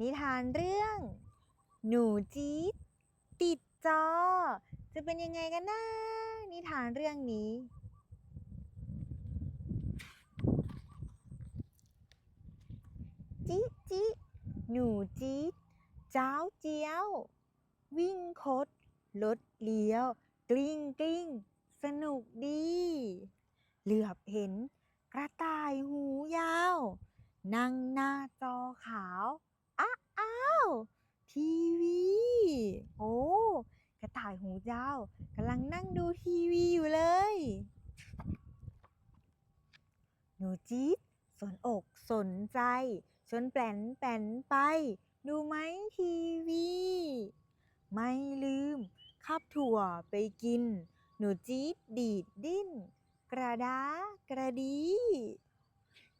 นิทานเรื่อง หนูจี๊ดติดจอ จะเป็นยังไงกันนะ นิทานเรื่องนี้จิจิหนูจี๊ดเจ้าเจียว วิ่งคดรถเลี้ยว กลิ้งกลิ้งสนุกดี เหลือบเห็นกระต่ายหูยาว นั่งหน้าจอขาว ทีวี โอ้ กระต่ายหูยาวกำลังนั่งดูทีวีอยู่เลย หนูจี๊ดสนอกสนใจชวนแปลนแปลนไป ดูไหมทีวี ไม่ลืมขับถั่วไปกิน หนูจี๊ดดีดดิ้น กระดากระดี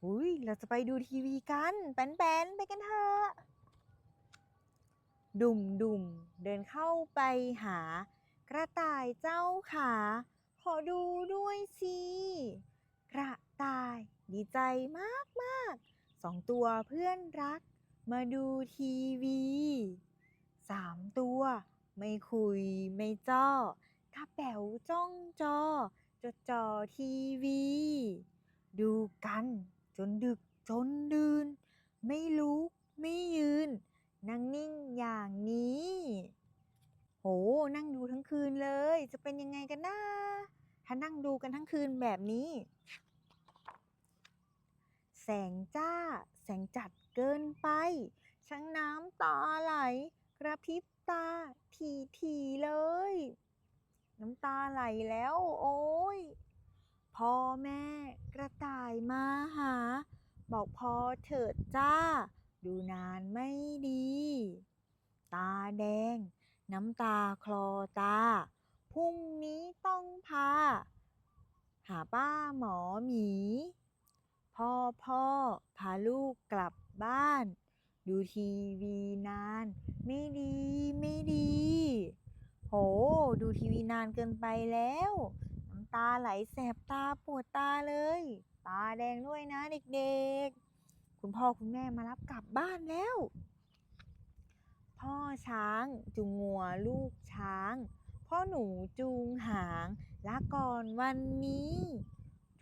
อุ้ยเราจะไปดูทีวีกัน แปนแปนไปกันเถอะ ดุ่มดุ่มเดินเข้าไปหา กระต่ายเจ้าขา ขอดูด้วยสิ กระต่ายดีใจมากมากสองตัวเพื่อนรัก มาดูทีวีสามตัว ไม่คุยไม่จ้อถ้าแป๋วจ้องจอจดจอทีวี ดูกันจนดึกจนดื่น ไม่ลุกไม่ยืน นั่งนิ่งอย่างนี้ โห นั่งดูทั้งคืนเลย จะเป็นยังไงกันนะ ถ้านั่งดูกันทั้งคืนแบบนี้ แสงจ้า แสงจัดเกินไปช่างน้ำตาไหล กระพริบตา ทีทีๆเลย น้ำตาไหลแล้ว โอ้ยพ่อแม่กระต่ายมาหา บอกพอเถิดจ้า ดูนานไม่ดี ตาแดง น้ำตาคลอตา พรุ่งนี้ต้องพา หาป้าหมอหมี พ่อพ่อพาลูกกลับบ้าน ดูทีวีนาน ไม่ดีไม่ดี โห ดูทีวีนานเกินไปแล้วน้ำตาไหลแสบตาปวดตาเลย ตาแดงด้วยนะเด็กๆ คุณพ่อคุณแม่มารับกลับบ้านแล้ว พ่อช้างจูงงัวลูกช้าง พ่อหนูจูงหางลาก่อนวันนี้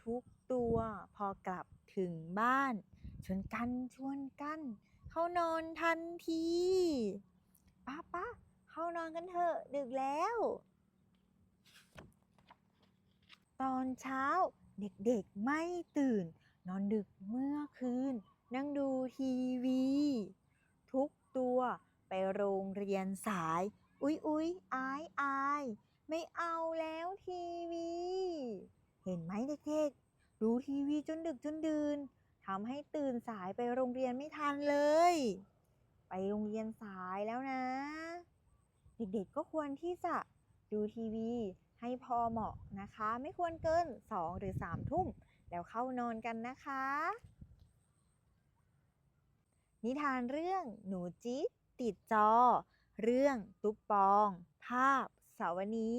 ทุกตัวพอกลับถึงบ้าน ชวนกันชวนกัน เข้านอนทันทีป้าป้าเข้านอนกันเถอะดึกแล้ว ตอนเช้าเด็กๆไม่ตื่น นอนดึกเมื่อคืน นั่งดูทีวี ทุกตัวไปโรงเรียน สาย อุ๊ยอุ๊ยอายอาย ไม่เอาแล้วทีวี เห็นไหมเด็กๆ ดูทีวีจนดึกจนดื่นทำให้ตื่นสายไปโรงเรียนไม่ทันเลย ไปโรงเรียนสายแล้วนะ เด็กๆก็ควรที่จะดูทีวีให้พอเหมาะนะคะ ไม่ควรเกิน 2 หรือ 3 ทุ่ม แล้วเข้านอนกันนะคะ นิทานเรื่องหนูจี๊ดติดจอ เรื่องตุ๊ปปอง ภาพ สาวนี